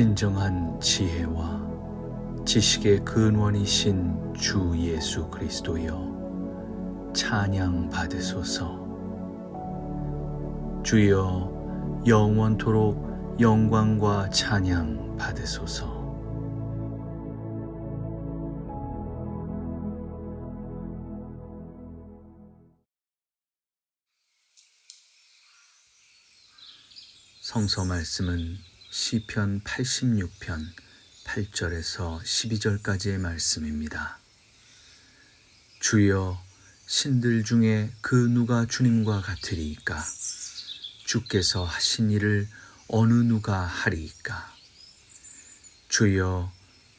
진정한 지혜와 지식의 근원이신 주 예수 그리스도여 찬양 받으소서. 주여 영원토록 영광과 찬양 받으소서. 성서 말씀은 시편 86편 8절에서 12절까지의 말씀입니다. 주여 신들 중에 그 누가 주님과 같으리이까 주께서 하신 일을 어느 누가 하리이까 주여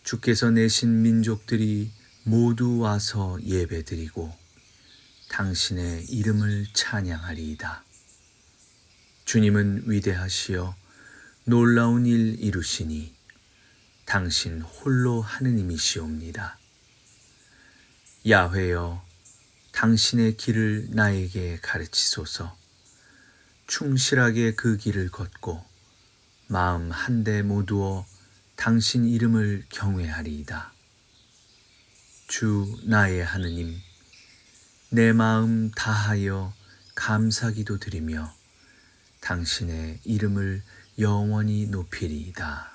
주께서 내신 민족들이 모두 와서 예배드리고 당신의 이름을 찬양하리이다. 주님은 위대하시여 놀라운 일 이루시니 당신 홀로 하느님이시옵니다. 야훼여 당신의 길을 나에게 가르치소서 충실하게 그 길을 걷고 마음 한데 모두어 당신 이름을 경외하리이다. 주 나의 하느님 내 마음 다하여 감사기도 드리며 당신의 이름을 영원히 높이리이다.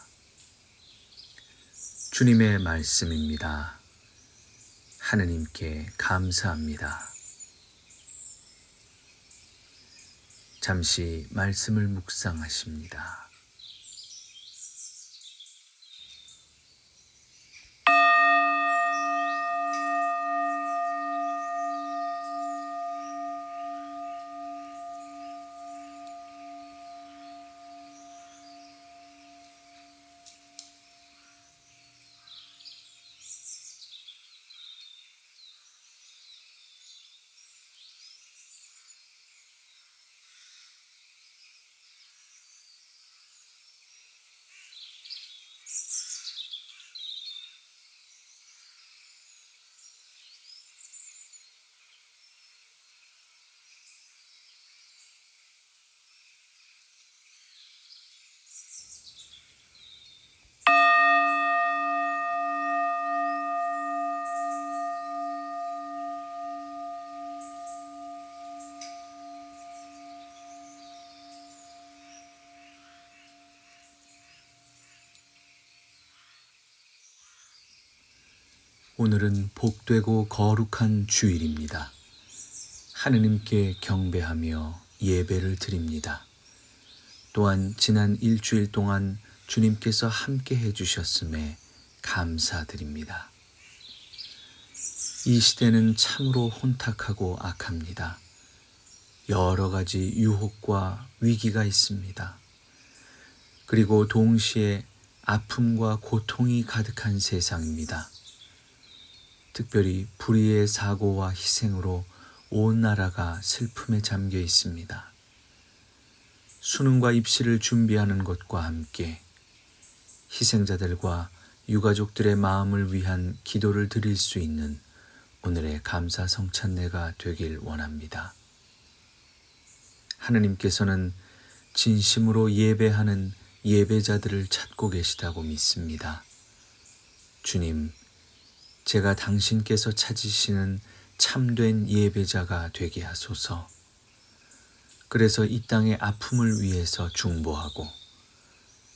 주님의 말씀입니다. 하느님께 감사합니다. 잠시 말씀을 묵상하십니다. 오늘은 복되고 거룩한 주일입니다. 하느님께 경배하며 예배를 드립니다. 또한 지난 일주일 동안 주님께서 함께 해주셨음에 감사드립니다. 이 시대는 참으로 혼탁하고 악합니다. 여러 가지 유혹과 위기가 있습니다. 그리고 동시에 아픔과 고통이 가득한 세상입니다. 특별히 불의의 사고와 희생으로 온 나라가 슬픔에 잠겨 있습니다. 수능과 입시를 준비하는 것과 함께 희생자들과 유가족들의 마음을 위한 기도를 드릴 수 있는 오늘의 감사 성찬례가 되길 원합니다. 하느님께서는 진심으로 예배하는 예배자들을 찾고 계시다고 믿습니다. 주님, 제가 당신께서 찾으시는 참된 예배자가 되게 하소서. 그래서 이 땅의 아픔을 위해서 중보하고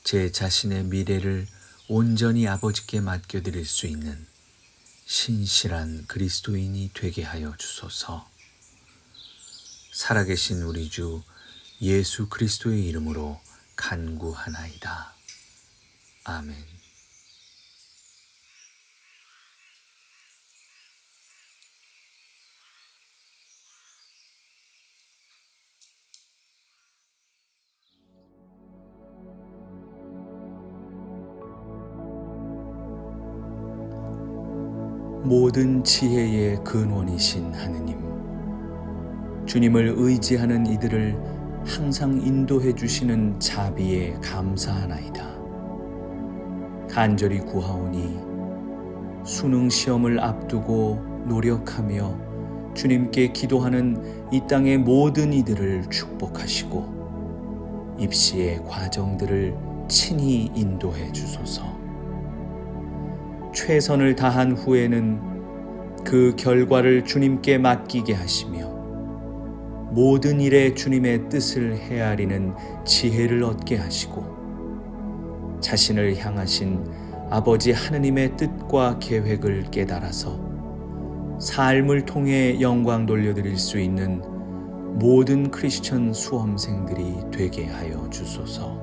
제 자신의 미래를 온전히 아버지께 맡겨드릴 수 있는 신실한 그리스도인이 되게 하여 주소서. 살아계신 우리 주 예수 그리스도의 이름으로 간구하나이다. 아멘. 모든 지혜의 근원이신 하느님, 주님을 의지하는 이들을 항상 인도해 주시는 자비에 감사하나이다. 간절히 구하오니 수능 시험을 앞두고 노력하며 주님께 기도하는 이 땅의 모든 이들을 축복하시고 입시의 과정들을 친히 인도해 주소서. 최선을 다한 후에는 그 결과를 주님께 맡기게 하시며 모든 일에 주님의 뜻을 헤아리는 지혜를 얻게 하시고 자신을 향하신 아버지 하느님의 뜻과 계획을 깨달아서 삶을 통해 영광 돌려드릴 수 있는 모든 크리스천 수험생들이 되게 하여 주소서.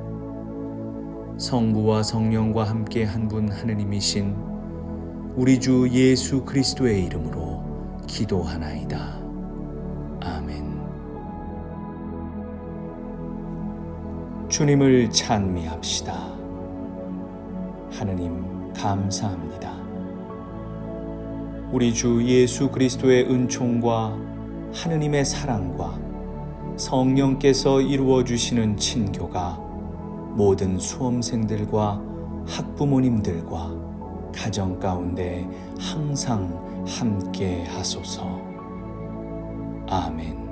성부와 성령과 함께 한 분 하느님이신 우리 주 예수 그리스도의 이름으로 기도하나이다. 아멘. 주님을 찬미합시다. 하느님 감사합니다. 우리 주 예수 그리스도의 은총과 하느님의 사랑과 성령께서 이루어 주시는 친교가 모든 수험생들과 학부모님들과 가정 가운데 항상 함께 하소서. 아멘.